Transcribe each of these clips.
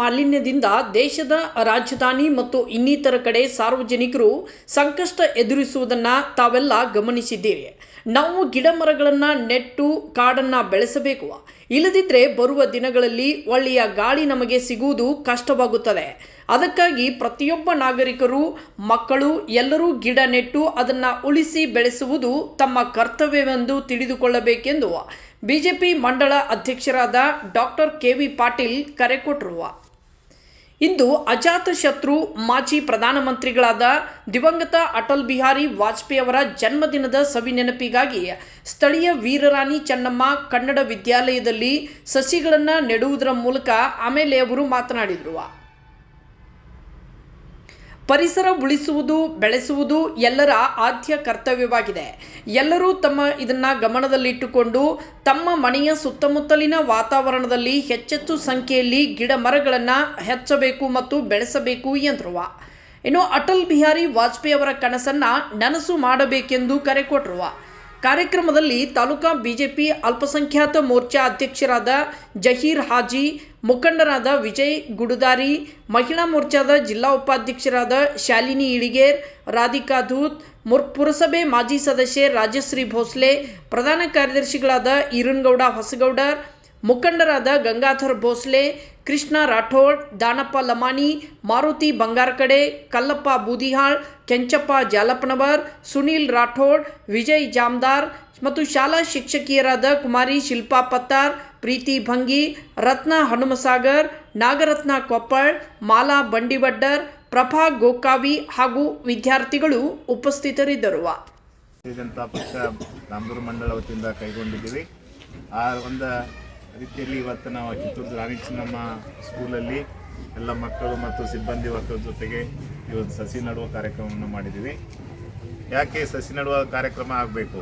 ಮಾಲಿನ್ಯದಿಂದ ದೇಶದ ರಾಜಧಾನಿ ಮತ್ತು ಇನ್ನಿತರ ಕಡೆ ಸಾರ್ವಜನಿಕರು ಸಂಕಷ್ಟ ಎದುರಿಸುವುದನ್ನು ತಾವೆಲ್ಲ ಗಮನಿಸಿದ್ದೀರಿ. ನಾವು ಗಿಡ ಮರಗಳನ್ನು ನೆಟ್ಟು ಕಾಡನ್ನು ಬೆಳೆಸಬೇಕು. ಇಲ್ಲದಿದ್ದರೆ ಬರುವ ದಿನಗಳಲ್ಲಿ ಒಳ್ಳೆಯ ಗಾಳಿ ನಮಗೆ ಸಿಗುವುದು ಕಷ್ಟವಾಗುತ್ತದೆ. ಅದಕ್ಕಾಗಿ ಪ್ರತಿಯೊಬ್ಬ ನಾಗರಿಕರು, ಮಕ್ಕಳು, ಎಲ್ಲರೂ ಗಿಡ ನೆಟ್ಟು ಅದನ್ನು ಉಳಿಸಿ ಬೆಳೆಸುವುದು ತಮ್ಮ ಕರ್ತವ್ಯವೆಂದು ತಿಳಿದುಕೊಳ್ಳಬೇಕೆಂದು ಬಿಜೆಪಿ ಮಂಡಳ ಅಧ್ಯಕ್ಷರಾದ ಡಾಕ್ಟರ್ ಕೆ ವಿ ಪಾಟೀಲ್ ಕರೆ ಕೊಟ್ಟರು ಇಂದು ಅಜಾತಶತ್ರು ಮಾಜಿ ಪ್ರಧಾನಮಂತ್ರಿಗಳಾದ ದಿವಂಗತ ಅಟಲ್ ಬಿಹಾರಿ ವಾಜಪೇಯಿ ಅವರ ಜನ್ಮದಿನದ ಸವಿ ನೆನಪಿಗಾಗಿ ಸ್ಥಳೀಯ ವೀರರಾಣಿ ಚೆನ್ನಮ್ಮ ಕನ್ನಡ ವಿದ್ಯಾಲಯದಲ್ಲಿ ಸಸಿಗಳನ್ನು ನೆಡುವುದರ ಮೂಲಕ ಆಮೇಲೆ ಅವರು ಮಾತನಾಡಿದರು. ಪರಿಸರ ಉಳಿಸುವುದು, ಬೆಳೆಸುವುದು ಎಲ್ಲರ ಆದ್ಯ ಕರ್ತವ್ಯವಾಗಿದೆ. ಎಲ್ಲರೂ ತಮ್ಮ ಇದನ್ನು ಗಮನದಲ್ಲಿಟ್ಟುಕೊಂಡು ತಮ್ಮ ಮನೆಯ ಸುತ್ತಮುತ್ತಲಿನ ವಾತಾವರಣದಲ್ಲಿ ಹೆಚ್ಚೆಚ್ಚು ಸಂಖ್ಯೆಯಲ್ಲಿ ಗಿಡ ಮರಗಳನ್ನು ಹೆಚ್ಚಬೇಕು ಮತ್ತು ಬೆಳೆಸಬೇಕು ಎಂದರು. ಇನ್ನು ಅಟಲ್ ಬಿಹಾರಿ ವಾಜಪೇಯಿ ಅವರ ಕನಸನ್ನು ನನಸು ಮಾಡಬೇಕೆಂದು ಕರೆ ಕೊಟ್ಟರು. ಕಾರ್ಯಕ್ರಮದಲ್ಲಿ ತಾಲೂಕಾ ಬಿಜೆಪಿ ಅಲ್ಪಸಂಖ್ಯಾತ ಮೋರ್ಚಾ ಅಧ್ಯಕ್ಷರಾದ ಜಹೀರ್ ಹಾಜಿ ಮುಖಂಡರಾದ ವಿಜಯ್ ಗುಡುದಾರಿ ಮಹಿಳಾ ಮೋರ್ಚಾದ ಜಿಲ್ಲಾ ಉಪಾಧ್ಯಕ್ಷರಾದ ಶಾಲಿನಿ ಇಳಿಗೇರ್ ರಾಧಿಕಾ ಧೂತ್ ಮುರ್ ಪುರಸಭೆ ಮಾಜಿ ಸದಸ್ಯೆ ರಾಜಶ್ರೀ ಭೋಸ್ಲೆ ಪ್ರಧಾನ ಕಾರ್ಯದರ್ಶಿಗಳಾದ ಈರನ್ಗೌಡ ಹೊಸಗೌಡರ್ ಮುಖಂಡರಾದ ಗಂಗಾಧರ್ ಭೋಸ್ಲೆ ಕೃಷ್ಣ ರಾಠೋಡ್, ದಾನಪ್ಪ ಲಮಾಣಿ, ಮಾರುತಿ ಬಂಗಾರಕಡೆ, ಕಲ್ಲಪ್ಪ ಬೂದಿಹಾಳ್, ಕೆಂಚಪ್ಪ ಜಾಲಪ್ಪನವರ್, ಸುನೀಲ್ ರಾಠೋಡ್, ವಿಜಯ್ ಜಾಮ್ದಾರ್ ಮತ್ತು ಶಾಲಾ ಶಿಕ್ಷಕಿಯರಾದ ಕುಮಾರಿ ಶಿಲ್ಪಾ ಪತ್ತಾರ್, ಪ್ರೀತಿ ಭಂಗಿ, ರತ್ನ ಹನುಮಸಾಗರ್, ನಾಗರತ್ನ ಕೊಪ್ಪಳ್, ಮಾಲಾ ಬಂಡಿವಡ್ಡರ್, ಪ್ರಭಾ ಗೋಕಾವಿ ಹಾಗೂ ವಿದ್ಯಾರ್ಥಿಗಳು ಉಪಸ್ಥಿತರಿದ್ದರು. ಜನತಾ ಪಕ್ಷ ನಾಮದೂರು ಮಂಡಳ ವತಿಯಿಂದ ಕೈಗೊಂಡಿದ್ದೀವಿ. ಆ ಒಂದು ರೀತಿಯಲ್ಲಿ ಇವತ್ತು ನಾವು ಕಿತ್ತೂರು ರಾಣಿ ಚೆನ್ನಮ್ಮ ಸ್ಕೂಲಲ್ಲಿ ಎಲ್ಲ ಮಕ್ಕಳು ಮತ್ತು ಸಿಬ್ಬಂದಿ ವರ್ಗದ ಜೊತೆಗೆ ಇವತ್ತು ಸಸಿ ನೆಡುವ ಕಾರ್ಯಕ್ರಮವನ್ನು ಮಾಡಿದ್ದೀವಿ. ಯಾಕೆ ಸಸಿ ನೆಡುವ ಕಾರ್ಯಕ್ರಮ ಆಗಬೇಕು?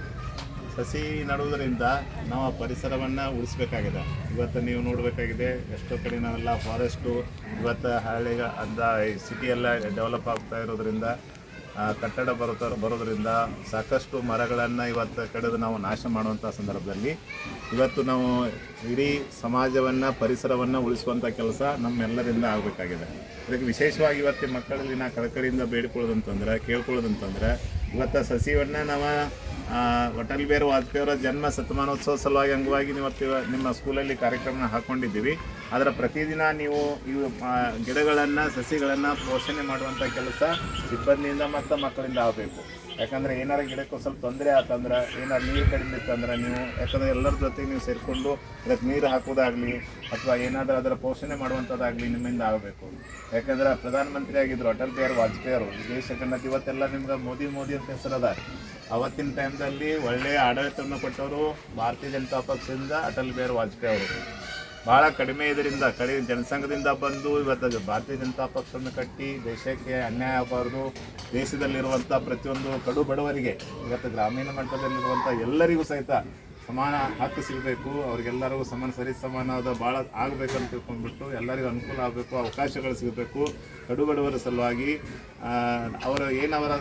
ಸಸಿ ನೆಡುವುದರಿಂದ ನಾವು ಪರಿಸರವನ್ನು ಉಳಿಸ್ಬೇಕಾಗಿದೆ. ಇವತ್ತು ನೀವು ನೋಡಬೇಕಾಗಿದೆ, ಎಷ್ಟೋ ಕಡೆ ನಾವೆಲ್ಲ ಫಾರೆಸ್ಟು ಇವತ್ತು ಹಳ್ಳಿಗ ಅಂದ ಸಿಟಿ ಎಲ್ಲ ಡೆವಲಪ್ ಆಗ್ತಾ ಇರೋದ್ರಿಂದ ಕಟ್ಟಡ ಬರುತ್ತ ಬರೋದ್ರಿಂದ ಸಾಕಷ್ಟು ಮರಗಳನ್ನು ಇವತ್ತು ಕಡಿದು ನಾವು ನಾಶ ಮಾಡುವಂಥ ಸಂದರ್ಭದಲ್ಲಿ ಇವತ್ತು ನಾವು ಇಡೀ ಸಮಾಜವನ್ನು, ಪರಿಸರವನ್ನು ಉಳಿಸುವಂಥ ಕೆಲಸ ನಮ್ಮೆಲ್ಲರಿಂದ ಆಗಬೇಕಾಗಿದೆ. ಇದಕ್ಕೆ ವಿಶೇಷವಾಗಿ ಇವತ್ತಿನ ಮಕ್ಕಳಲ್ಲಿ ನಾ ಕಳಕಳಿಯಿಂದ ಬೇಡಿಕೊಳ್ಳೋದಂತಂದ್ರೆ, ಕೇಳ್ಕೊಳ್ಳೋದಂತಂದ್ರೆ, ಇವತ್ತು ಸಸಿವನ್ನು ನಾವು ಅಟಲ್ ಬಿಹಾರಿ ವಾಜಪೇಯಿ ಅವರ ಜನ್ಮ ಶತಮಾನೋತ್ಸವ ಸಲುವಾಗಿ ಅಂಗವಾಗಿ ಇವತ್ತು ನಿಮ್ಮ ಸ್ಕೂಲಲ್ಲಿ ಕಾರ್ಯಕ್ರಮನ ಹಾಕ್ಕೊಂಡಿದ್ದೀವಿ ಅದರ ಪ್ರತಿದಿನ ನೀವು ಇವು ಗಿಡಗಳನ್ನು, ಸಸಿಗಳನ್ನು ಪೋಷಣೆ ಮಾಡುವಂಥ ಕೆಲಸ ಸಿಬ್ಬಂದಿಯಿಂದ ಮತ್ತು ಮಕ್ಕಳಿಂದ ಆಗಬೇಕು. ಯಾಕಂದರೆ ಏನಾರ ಗಿಡಕ್ಕೆ ಸ್ವಲ್ಪ ತೊಂದರೆ ಆತಂದ್ರೆ, ಏನಾರ ನೀರು ಕಡಿಮೆ ಇತ್ತಂದ್ರೆ ನೀವು, ಯಾಕಂದರೆ ಎಲ್ಲರ ಜೊತೆಗೆ ನೀವು ಸೇರಿಕೊಂಡು ಅದಕ್ಕೆ ನೀರು ಹಾಕೋದಾಗಲಿ ಅಥವಾ ಏನಾದರೂ ಅದರ ಪೋಷಣೆ ಮಾಡುವಂಥದ್ದಾಗಲಿ ನಿಮ್ಮಿಂದ ಆಗಬೇಕು. ಯಾಕಂದ್ರೆ ಪ್ರಧಾನಮಂತ್ರಿ ಆಗಿದ್ರು ಅಟಲ್ ಬಿಹಾರಿ ವಾಜಪೇಯಿ ಅವರು ಅಂತ ಇವತ್ತೆಲ್ಲ ನಿಮ್ಗೆ ಮೋದಿ ಮೋದಿ ಅಂತ ಹೆಸರದ ಅವತ್ತಿನ ಟೈಮ್ದಲ್ಲಿ ಒಳ್ಳೆಯ ಆಡಳಿತವನ್ನು ಕೊಟ್ಟವರು ಭಾರತೀಯ ಜನತಾ ಪಕ್ಷದಿಂದ ಅಟಲ್ ಬಿಹಾರಿ ವಾಜಪೇಯಿ ಅವರು. ಭಾಳ ಕಡಿಮೆ ಇದರಿಂದ, ಕಡಿಮೆ ಜನಸಂಘದಿಂದ ಬಂದು ಇವತ್ತು ಭಾರತೀಯ ಜನತಾ ಪಕ್ಷವನ್ನು ಕಟ್ಟಿ ದೇಶಕ್ಕೆ ಅನ್ಯಾಯ ಆಗಬಾರ್ದು. ದೇಶದಲ್ಲಿರುವಂಥ ಪ್ರತಿಯೊಂದು ಕಡು ಬಡವರಿಗೆ, ಇವತ್ತು ಗ್ರಾಮೀಣ ಮಟ್ಟದಲ್ಲಿರುವಂಥ ಎಲ್ಲರಿಗೂ ಸಹಿತ ಸಮಾನ ಹಕ್ಕು ಸಿಗಬೇಕು, ಅವ್ರಿಗೆಲ್ಲರಿಗೂ ಸಮಾನ, ಸರಿ ಸಮಾನವಾದ ಭಾಳ ಆಗಬೇಕಂತ ತಿಳ್ಕೊಂಡ್ಬಿಟ್ಟು ಎಲ್ಲರಿಗೂ ಅನುಕೂಲ ಆಗಬೇಕು, ಅವಕಾಶಗಳು ಸಿಗಬೇಕು. ಕಡು ಬಡವರ ಸಲುವಾಗಿ ಅವರ ಏನವರ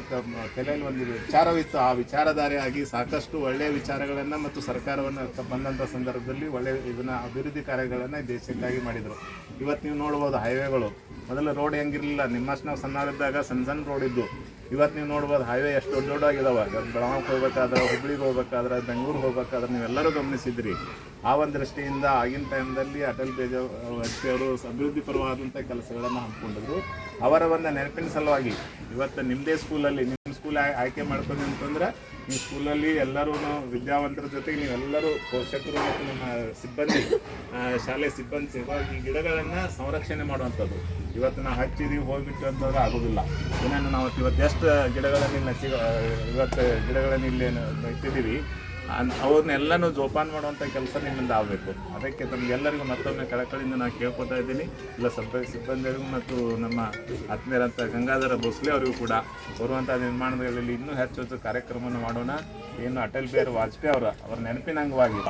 ತಲೆಯಲ್ಲಿ ಒಂದು ವಿಚಾರವಿತ್ತು, ಆ ವಿಚಾರಧಾರೆಯಾಗಿ ಸಾಕಷ್ಟು ಒಳ್ಳೆಯ ವಿಚಾರಗಳನ್ನು ಮತ್ತು ಸರ್ಕಾರವನ್ನು ಬಂದಂಥ ಸಂದರ್ಭದಲ್ಲಿ ಒಳ್ಳೆಯ ಇದನ್ನ ಅಭಿವೃದ್ಧಿ ಕಾರ್ಯಗಳನ್ನು ದೇಶಕ್ಕಾಗಿ ಮಾಡಿದರು. ಇವತ್ತು ನೀವು ನೋಡ್ಬೋದು ಹೈವೇಗಳು. ಮೊದಲು ರೋಡ್ ಹೆಂಗಿರಲಿಲ್ಲ. ನಿಮ್ಮಷ್ಟು ನಾವು ಸಣ್ಣವರಿದ್ದಾಗ ಸಣ್ಣ ಸಣ್ಣ ರೋಡ್ ಇದ್ದು ಇವತ್ತು ನೀವು ನೋಡ್ಬೋದು ಹೈವೇ ಎಷ್ಟು ದೊಡ್ಡ ದೊಡ್ಡಾಗಿದ್ದಾವೆ ಬೆಳಗಾವಿಗೆ ಹೋಗ್ಬೇಕಾದ್ರೆ, ಹುಬ್ಳಿಗೆ ಹೋಗ್ಬೇಕಾದ್ರೆ, ಬೆಂಗಳೂರಿಗೆ ಹೋಗ್ಬೇಕಾದ್ರೆ ನೀವೆಲ್ಲರೂ ಗಮನಿಸಿದ್ರಿ. ಆ ಒಂದು ದೃಷ್ಟಿಯಿಂದ ಆಗಿನ ಟೈಮ್ದಲ್ಲಿ ಅಟಲ್ ಬೇಜ ಅವರು ಅಭಿವೃದ್ಧಿ ಪರವಾದಂಥ ಕೆಲಸಗಳನ್ನು ಹಮ್ಮಿಕೊಂಡಿದ್ರು. ಅವರ ಒಂದು ನೆನಪಿನ ಸಲುವಾಗಿ ಇವತ್ತು ನಿಮ್ಮದೇ ಸ್ಕೂಲಲ್ಲಿ ನಿಮ್ಮ ಸ್ಕೂಲ್ ಆಯ್ಕೆ ಮಾಡ್ಕೊಂಡು ಅಂತಂದ್ರೆ ಈ ಸ್ಕೂಲಲ್ಲಿ ಎಲ್ಲರೂ ವಿದ್ಯಾವಂತರ ಜೊತೆಗೆ ನೀವೆಲ್ಲರೂ ಪೋಷಕರು ಮತ್ತು ನಮ್ಮ ಸಿಬ್ಬಂದಿ ಶಾಲೆ ಸಿಬ್ಬಂದಿ ಸೇವಾಗಿ ಗಿಡಗಳನ್ನು ಸಂರಕ್ಷಣೆ ಮಾಡುವಂಥದ್ದು. ಇವತ್ತು ನಾವು ಹಚ್ಚಿದೀವಿ ಹೋಗ್ಬಿಟ್ಟು ಅಂತಂದ್ರೆ ಆಗೋದಿಲ್ಲ. ಇನ್ನೇನು ನಾವು ಇವತ್ತು ಎಷ್ಟು ಗಿಡಗಳನ್ನು ಹಚ್ಚಿ ಇವತ್ತು ಗಿಡಗಳನ್ನು ಇಲ್ಲಿ ಇಟ್ಟಿದ್ದೀವಿ. ಅವ್ರನ್ನೆಲ್ಲನೂ ಜೋಪಾನ ಮಾಡುವಂಥ ಕೆಲಸ ನಿಮ್ಮಿಂದ ಆಗಬೇಕು. ಅದಕ್ಕೆ ತಮಗೆಲ್ಲರಿಗೂ ಮತ್ತೊಮ್ಮೆ ಕಳಕಳಿಯಿಂದ ನಾನು ಕೇಳ್ಕೊತಾ ಇದ್ದೀನಿ. ಇಲ್ಲ ಸಬ್ಬ ಸಿಬ್ಬಂದಿಗಳಿಗೂ ಮತ್ತು ನಮ್ಮ ಆತ್ಮೀಯರಂಥ ಗಂಗಾಧರ ಭೋಸ್ಲೆ ಅವರಿಗೂ ಕೂಡ ಬರುವಂಥ ನಿರ್ಮಾಣಗಳಲ್ಲಿ ಇನ್ನೂ ಹೆಚ್ಚು ಹೆಚ್ಚು ಕಾರ್ಯಕ್ರಮವನ್ನು ಮಾಡೋಣ. ಏನು ಅಟಲ್ ಬಿಹಾರಿ ವಾಜಪೇಯಿ ಅವರ ಅವರ ನೆನಪಿನ ಅಂಗವಾಗಿ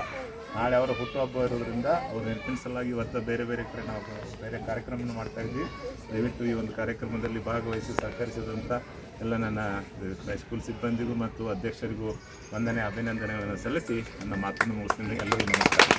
ನಾಳೆ ಅವರ ಹುಟ್ಟುಹಬ್ಬ ಇರೋದ್ರಿಂದ ಅವ್ರು ನೆನಪಿನ ಸಲುವಾಗಿ ಇವತ್ತು ಬೇರೆ ಬೇರೆ ಕಡೆ ನಾವು ಬೇರೆ ಕಾರ್ಯಕ್ರಮವನ್ನು ಮಾಡ್ತಾ ಇದ್ವಿ. ದಯವಿಟ್ಟು ಈ ಒಂದು ಕಾರ್ಯಕ್ರಮದಲ್ಲಿ ಭಾಗವಹಿಸಿ ಸಹಕರಿಸಿದಂಥ ಎಲ್ಲ ನನ್ನ ಹೈಸ್ಕೂಲ್ ಸಿಬ್ಬಂದಿಗೂ ಮತ್ತು ಅಧ್ಯಕ್ಷರಿಗೂ ವಂದನೆ, ಅಭಿನಂದನೆಗಳನ್ನು ಸಲ್ಲಿಸಿ ನನ್ನ ಮಾತನ್ನು ಮುಗಿಸ್ತೀನಿ. ಎಲ್ಲರಿಗೂ ನಮಸ್ಕಾರ.